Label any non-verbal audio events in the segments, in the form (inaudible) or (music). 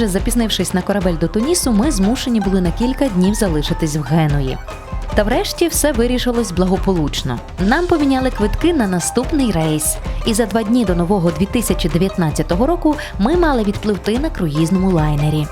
Отже, запізнившись на корабель до Тунісу, ми змушені були на кілька днів залишитись в Генуї. Та врешті все вирішилось благополучно. Нам поміняли квитки на наступний рейс, і за два дні до нового 2019 року ми мали відпливти на круїзному лайнері.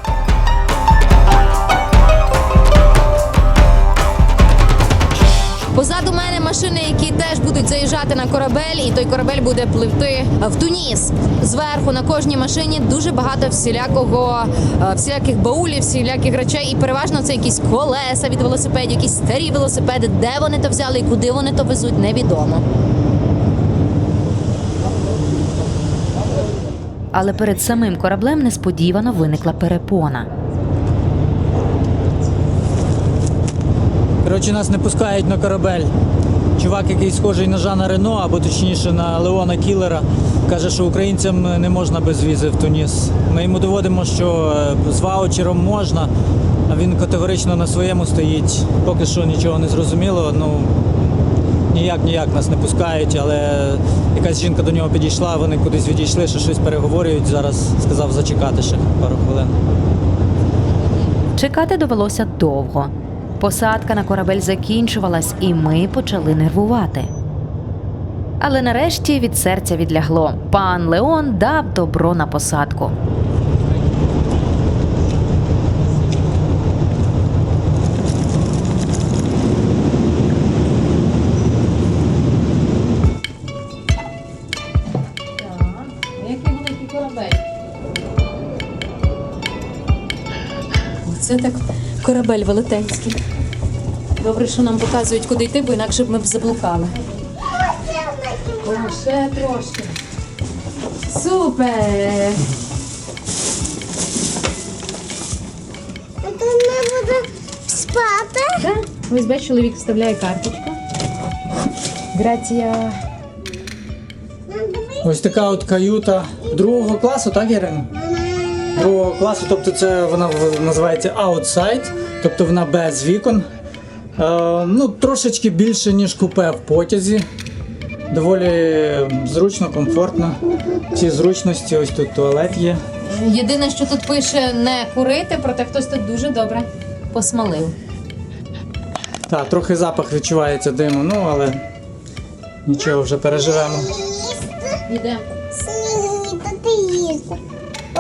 Машини, які теж будуть заїжджати на корабель, і той корабель буде пливти в Туніс. Зверху на кожній машині дуже багато всілякого, е, всіляких баулів, всіляких речей, і переважно це якісь колеса від велосипедів, якісь старі велосипеди. Де вони то взяли і куди вони то везуть, невідомо. Але перед самим кораблем несподівано виникла перепона. Коротше, нас не пускають на корабель. Чувак, який схожий на Жана Рено, або точніше на Леона Кілера, каже, що українцям не можна без візи в Туніс. Ми йому доводимо, що е, з ваучером можна, а він категорично на своєму стоїть. Поки що нічого не зрозуміло. Ну ніяк ніяк нас не пускають, але якась жінка до нього підійшла, вони кудись відійшли, що щось переговорюють. Зараз сказав зачекати ще пару хвилин. Чекати довелося довго. Посадка на корабель закінчувалась, і ми почали нервувати. Але нарешті від серця відлягло. Пан Леон дав добро на посадку. Оце так корабель велетенський. Добре, що нам показують, куди йти, бо інакше б ми б заблукали. О, ще трошки. Супер! Тут не буду спати. Так, ось бач, чоловік вставляє карточку. Грація. Ось така от каюта другого класу, так, Ірина? Другого класу, тобто це вона називається outside, тобто вона без вікон. Е, ну, трошечки більше, ніж купе в потязі. Доволі зручно, комфортно. Всі зручності, ось тут туалет є. Єдине, що тут пише не курити, проте хтось тут дуже добре посмалив. Так, трохи запах відчувається диму, ну але нічого, вже переживемо. Йдемо.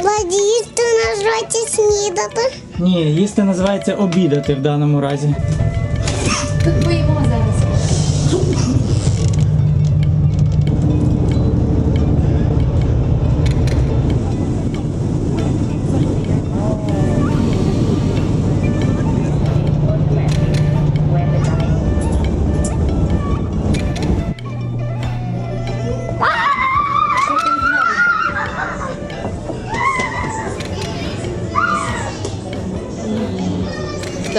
Їсти. Назвати снідати. Ні, їсти називається обідати в даному разі. Тут поїмо зараз.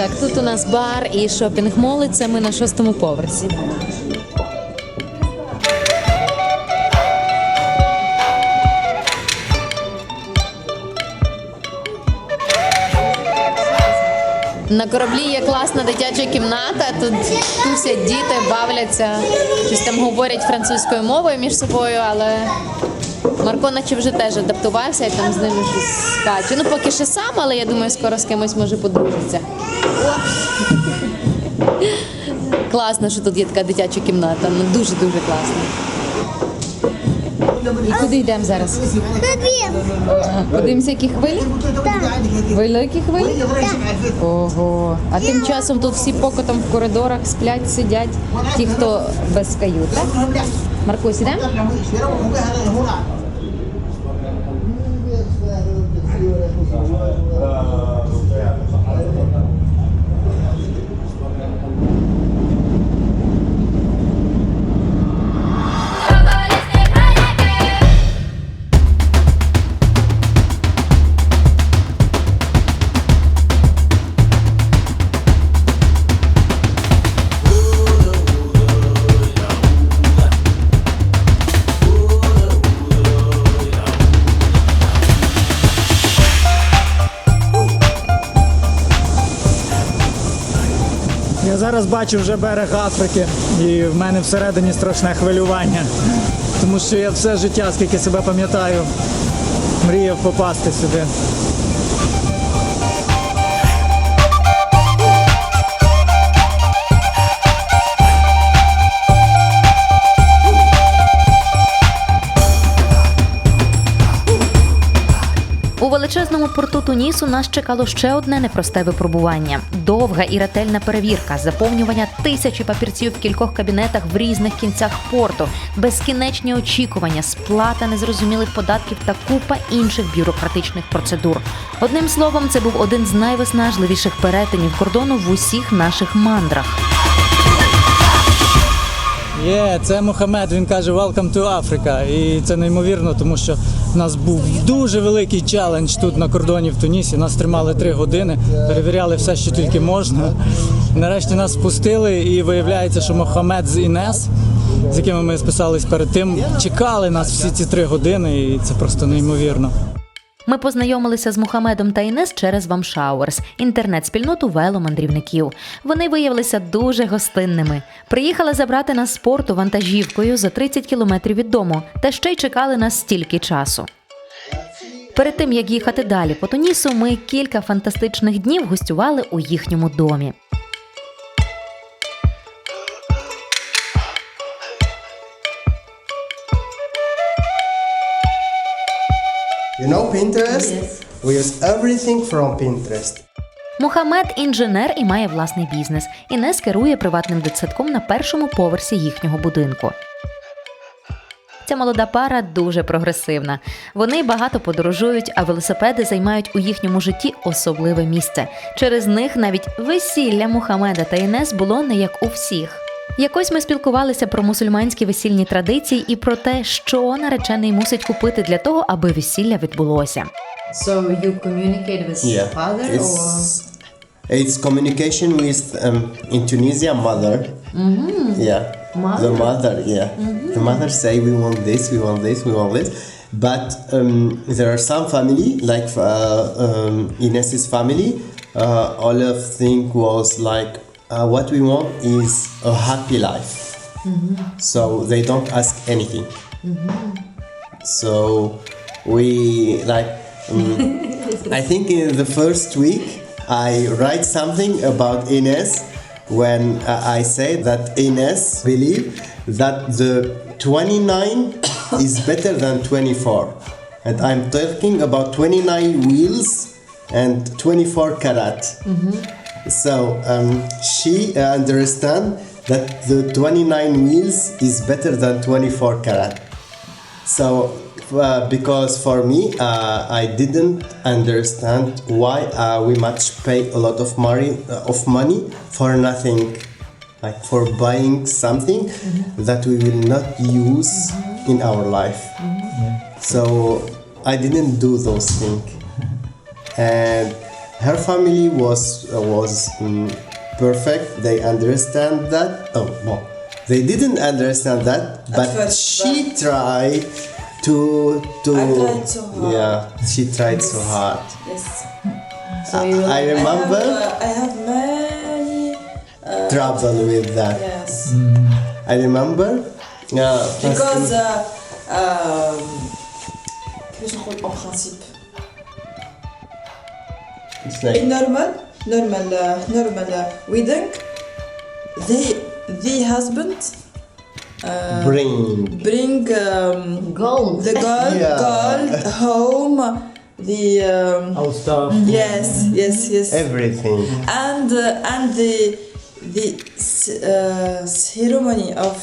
Так, тут у нас бар і шопінг-моли. Це ми на шостому поверсі. На кораблі є класна дитяча кімната. Тут тусять діти, бавляться, щось там говорять французькою мовою між собою, але Марко наче вже теж адаптувався і там з ними щось скаче. Ну поки ще сам, але я думаю, скоро з кимось може подружиться. Класно, що тут є така дитяча кімната. Ну дуже дуже класно. І куди йдемо зараз? Ага, Подивимося, які хвилі? Великі хвилі? Ого. А тим часом тут всі покотом в коридорах сплять, сидять, ті, хто без кают, так? Маркусь, ідемо? Зараз бачу вже берег Африки, і в мене всередині страшне хвилювання. Тому що я все життя, скільки себе пам'ятаю, мріяв попасти сюди. Величезному порту Тунісу нас чекало ще одне непросте випробування: довга і ретельна перевірка, заповнювання тисячі папірців в кількох кабінетах в різних кінцях порту, безкінечні очікування, сплата незрозумілих податків та купа інших бюрократичних процедур. Одним словом, це був один з найвиснажливіших перетинів кордону в усіх наших мандрах. Є, це Мохамед, він каже Welcome to Africa. І це неймовірно, тому що в нас був дуже великий челендж тут на кордоні в Тунісі. Нас тримали три години, перевіряли все, що тільки можна. Нарешті нас спустили, і виявляється, що Мохамед з Інес, з якими ми списались перед тим, чекали нас всі ці три години, і це просто неймовірно. Ми познайомилися з Мухамедом та Інес через Вамшауерс, інтернет-спільноту веломандрівників. Вони виявилися дуже гостинними. Приїхали забрати нас з порту вантажівкою за 30 кілометрів від дому, та ще й чекали нас стільки часу. Перед тим як їхати далі по Тунісу, ми кілька фантастичних днів гостювали у їхньому домі. You know Pinterest? We use everything from Pinterest. Мухамед інженер і має власний бізнес. Інес керує приватним дитсадком на першому поверсі їхнього будинку. Ця молода пара дуже прогресивна. Вони багато подорожують, а велосипеди займають у їхньому житті особливе місце. Через них навіть весілля Мухамеда та Інес було не як у всіх. Якось ми спілкувалися про мусульманські весільні традиції і про те, що наречений мусить купити для того, аби весілля відбулося. So you communicate with Yeah. father it's, or? it's communication with um, in Tunisia mother. Mm -hmm. Yeah. Mother. The mother, yeah. Mm -hmm. The mother say we want this, we want this, we want this. But um, there are some family like uh, um, Ines's family. Uh, all of think was like uh, what we want is a happy life. So they don't ask anything. So we like. um, (laughs) I think in the first week I write something about Ines when uh, I say that Ines believe that the 29 (coughs) is better than 24. And I'm talking about 29 wheels and 24 karat. So um, she uh, understand that the 29 wheels is better than 24 karat. So, uh, because for me, uh, I didn't understand why uh, we much pay a lot of money uh, of money for nothing, like for buying something that we will not use in our life. So I didn't do those things, and her family was uh, was um, perfect. They understand that. Oh, well, they didn't understand that, but first, she but tried to to. I tried so hard. Yeah, she tried yes. so hard. Yes. So I, I remember. I have, uh, I have many uh, trouble with that. Yes. Mm. I remember. Yeah. Because. Mm. Uh, um it's like in normal normal uh, normal uh, wedding they the husband uh, bring. bring um, gold. the girl Yeah. girl home the um, All stuff. yes yes yes Everything. and uh, and the the c- uh, ceremony of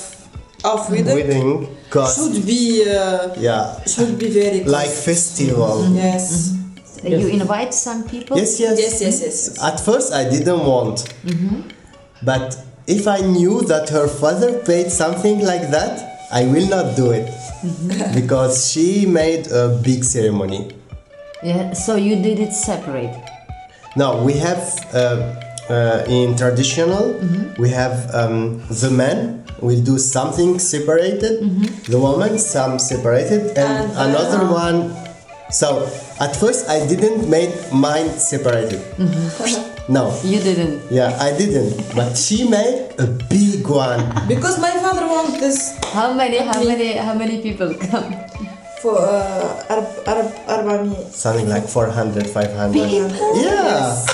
of wedding Wedding cost. should be uh, Yeah, should be very like cost. festival. yes You invite some people. Yes, yes. yes yes yes At first, I didn't want. But if I knew that her father paid something like that, I will not do it. (laughs) because she made a big ceremony. Yeah. So you did it separate. Now, we have uh, uh, in traditional, we have um, the man will do something separated, the woman some separated, and, And, another one. So at first, I didn't make mine separated. No. (laughs) You didn't. Yeah, I didn't. But she made a big one. because my father wants this How many? How many? How many people come? (laughs) for uh, Arab Arab Arabami Something like 400, 500. Yeah.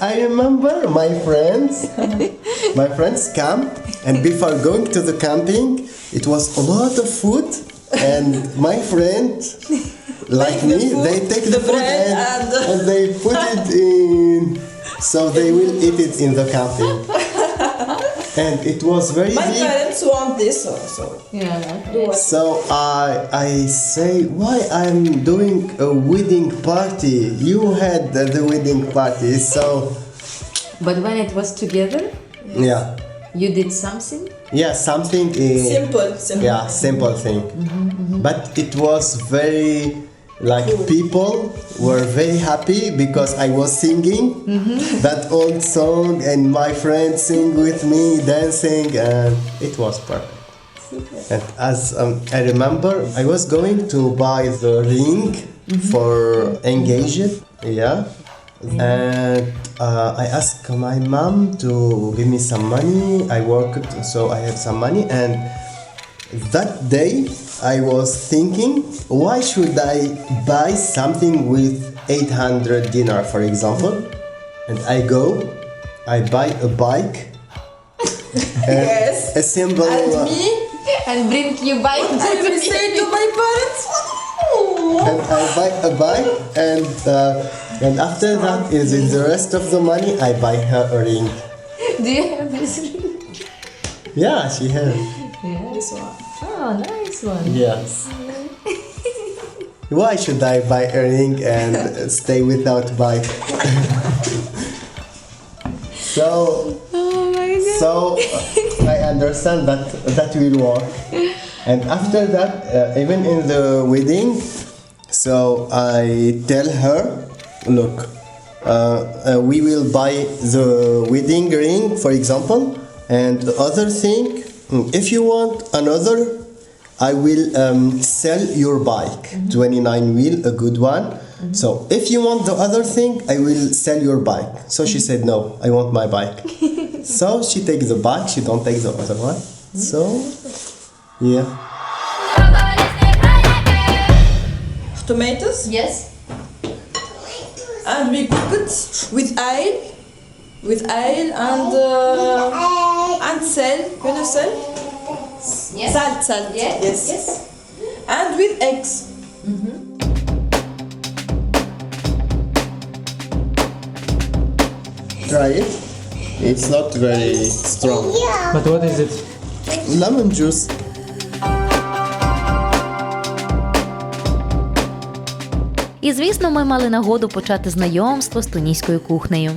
I remember my friends. (laughs) my friends come, and before going to the camping, it was a lot of food, and my friend like Take the me, food, they take the, the food bread and, and- and they put it in, so they will eat it in the canteen. (laughs) and it was very My big. parents want this also. Yeah. So I I say why I'm doing a wedding party. You had the, the wedding party, so But when it was together, yeah, you did something? yeah, something. Uh, Simple, simple. yeah, simple thing. But it was very like people were very happy because I was singing that old song and my friends sing with me, dancing, and it was perfect. And as um, I remember, I was going to buy the ring for engaged, yeah. And uh, I asked my mom to give me some money. I worked, so I had some money. And that day, I was thinking, why should I buy something with 800 dinar, for example? And I go, I buy a bike. (laughs) Yes. A symbol. And uh, me, And bring you back I will say to my parents, and I buy a bike, and uh, and after that, is in the rest of the money, I buy her a ring. (laughs) Do you have this ring? Yeah, she has. This one. Oh, nice one. Yes. (laughs) Why should I buy a ring and stay without bike? (laughs) so, so uh, I understand that that will work. And after that, uh, even in the wedding, so I tell her, look, uh, uh, we will buy the wedding ring, for example, and the other thing, mm, if you want another, I will um, sell your bike, 29 wheel, a good one. So if you want the other thing, I will sell your bike. So she said, no, I want my bike. (laughs) so she takes the bike, she don't take the other one. So, yeah. Tomatoes. Yes. And we cook it with oil, with oil and uh, and sal. You know sal? Yes. Salt, salt. Yes. Yes. Yes. And with eggs. Try it. It's not very strong. Yeah. But what is it? Lemon juice. І звісно, ми мали нагоду почати знайомство з туніською кухнею.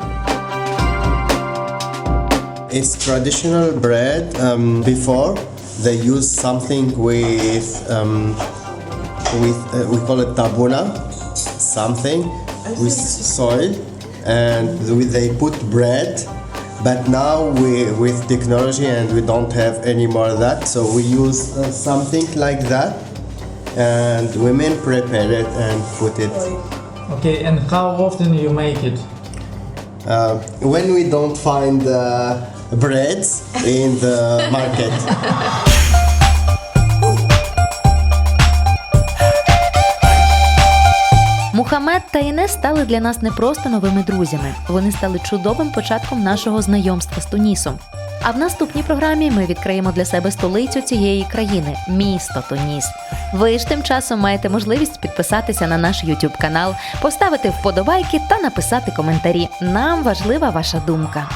It's traditional bread. Um, before they use something with um, with uh, we call it tabuna, something with soil, and they put bread. But now we with technology and we don't have any more that, so we use uh, something like that, and women prepare it and put it. Okay, and how often you make it? Uh, when we don't find uh, breads in the market. (laughs) Мухаммед та Інес стали для нас не просто новими друзями. Вони стали чудовим початком нашого знайомства з Тунісом. А в наступній програмі ми відкриємо для себе столицю цієї країни місто Туніс. Ви ж тим часом маєте можливість підписатися на наш YouTube канал, поставити вподобайки та написати коментарі. Нам важлива ваша думка.